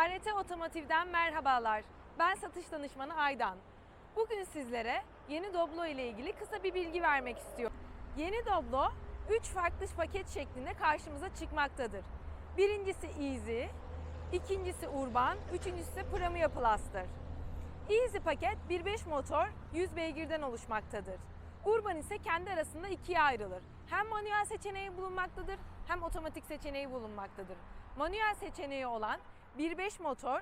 KRT Otomotiv'den merhabalar. Ben satış danışmanı Aydan. Bugün sizlere yeni Doblo ile ilgili kısa bir bilgi vermek istiyorum. Yeni Doblo 3 farklı paket şeklinde karşımıza çıkmaktadır. Birincisi Easy, ikincisi Urban, üçüncüsü ise Premium Plus'tır. Easy paket 1.5 motor 100 beygirden oluşmaktadır. Urban ise kendi arasında ikiye ayrılır. Hem manuel seçeneği bulunmaktadır hem otomatik seçeneği bulunmaktadır. Manuel seçeneği olan 1.5 motor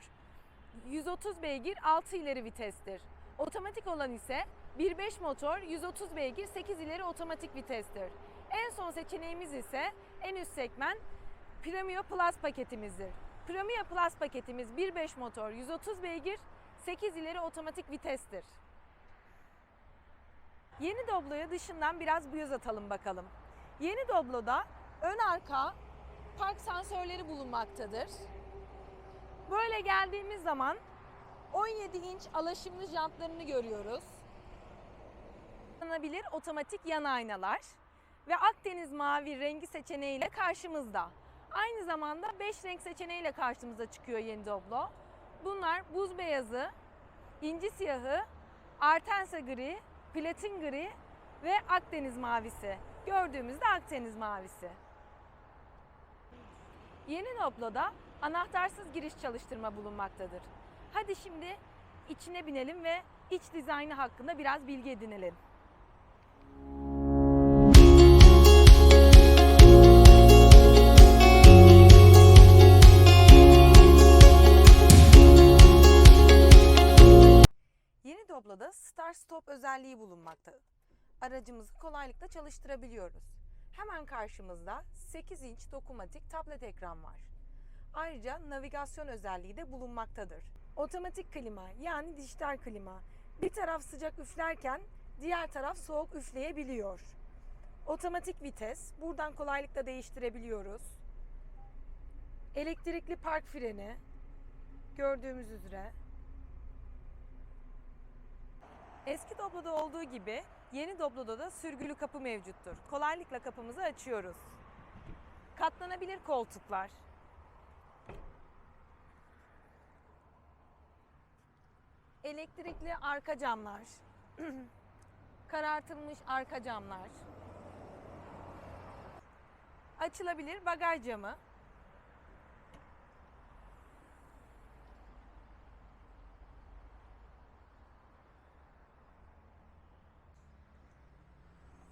130 beygir 6 ileri vitestir. Otomatik olan ise 1.5 motor 130 beygir 8 ileri otomatik vitestir. En son seçeneğimiz ise en üst segment Premio Plus paketimizdir. Premio Plus paketimiz 1.5 motor 130 beygir 8 ileri otomatik vitestir. Yeni Doblo'ya dışından biraz göz atalım bakalım. Yeni Doblo'da ön arka park sensörleri bulunmaktadır. Böyle geldiğimiz zaman 17 inç alaşımlı jantlarını görüyoruz. Kullanılabilir otomatik yan aynalar ve Akdeniz mavi rengi seçeneğiyle karşımızda. Aynı zamanda 5 renk seçeneğiyle karşımıza çıkıyor yeni Doblo. Bunlar buz beyazı, inci siyahı, artense gri, platin gri ve Akdeniz mavisi. Gördüğümüzde Akdeniz mavisi. Yeni Doblo'da anahtarsız giriş çalıştırma bulunmaktadır. Hadi şimdi içine binelim ve iç dizaynı hakkında biraz bilgi edinelim. Yeni Doblo'da Start Stop özelliği bulunmakta. Aracımızı kolaylıkla çalıştırabiliyoruz. Hemen karşımızda 8 inç dokunmatik tablet ekran var. Ayrıca navigasyon özelliği de bulunmaktadır. Otomatik klima yani dijital klima. Bir taraf sıcak üflerken diğer taraf soğuk üfleyebiliyor. Otomatik vites buradan kolaylıkla değiştirebiliyoruz. Elektrikli park freni gördüğümüz üzere Eski Doblo'da olduğu gibi yeni Doblo'da da sürgülü kapı mevcuttur. Kolaylıkla kapımızı açıyoruz. Katlanabilir koltuklar. Elektrikli arka camlar. Karartılmış arka camlar. Açılabilir bagaj camı.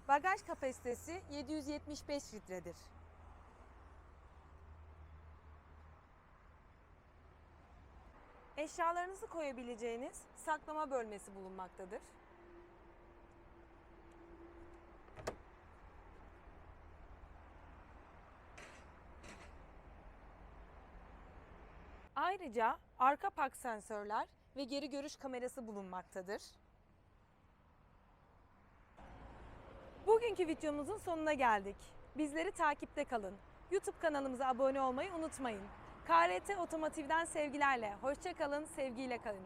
Bagaj kapasitesi 775 litredir. Eşyalarınızı koyabileceğiniz saklama bölmesi bulunmaktadır. Ayrıca arka park sensörler ve geri görüş kamerası bulunmaktadır. Bugünkü videomuzun sonuna geldik. Bizleri takipte kalın. YouTube kanalımıza abone olmayı unutmayın. KRT Otomotiv'den sevgilerle. Hoşça kalın, sevgiyle kalın.